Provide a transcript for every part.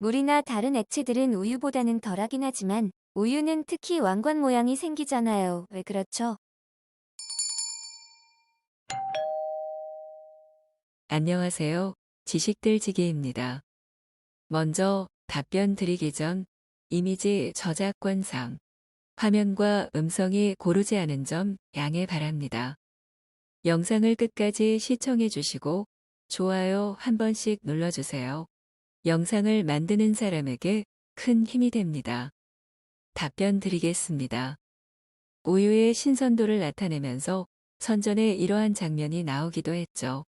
물이나 다른 액체들은 우유보다는 덜하긴 하지만 우유는 특히 왕관 모양이 생기잖아요. 왜 그렇죠? 안녕하세요. 지식들지기입니다. 먼저 답변 드리기 전 이미지 저작권상 화면과 음성이 고르지 않은 점 양해 바랍니다. 영상을 끝까지 시청해 주시고 좋아요 한 번씩 눌러주세요. 영상을 만드는 사람에게 큰 힘이 됩니다. 답변 드리겠습니다. 우유의 신선도를 나타내면서 선전에 이러한 장면이 나오기도 했죠.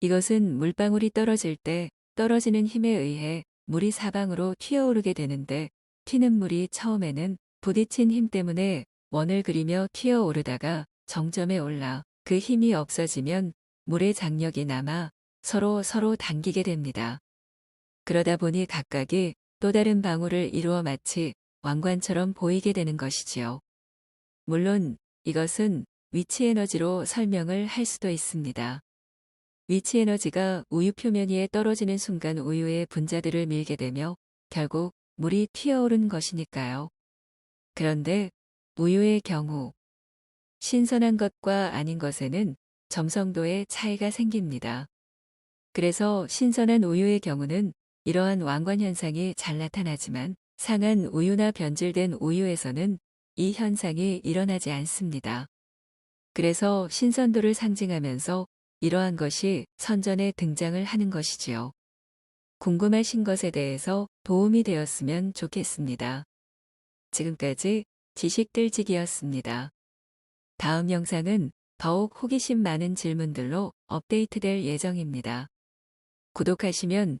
이것은 물방울이 떨어질 때 떨어지는 힘에 의해 물이 사방으로 튀어오르게 되는데 튀는 물이 처음에는 부딪힌 힘 때문에 원을 그리며 튀어오르다가 정점에 올라 그 힘이 없어지면 물의 장력이 남아 서로 서로 당기게 됩니다. 그러다 보니 각각이 또 다른 방울을 이루어 마치 왕관처럼 보이게 되는 것이지요. 물론 이것은 위치 에너지로 설명을 할 수도 있습니다. 위치 에너지가 우유 표면 위에 떨어지는 순간 우유의 분자들을 밀게 되며 결국 물이 튀어오른 것이니까요. 그런데 우유의 경우 신선한 것과 아닌 것에는 점성도의 차이가 생깁니다. 그래서 신선한 우유의 경우는 이러한 왕관 현상이 잘 나타나지만 상한 우유나 변질된 우유에서는 이 현상이 일어나지 않습니다. 그래서 신선도를 상징하면서 이러한 것이 선전에 등장을 하는 것이지요. 궁금하신 것에 대해서 도움이 되었으면 좋겠습니다. 지금까지 지식들지기였습니다. 다음 영상은 더욱 호기심 많은 질문들로 업데이트될 예정입니다. 구독하시면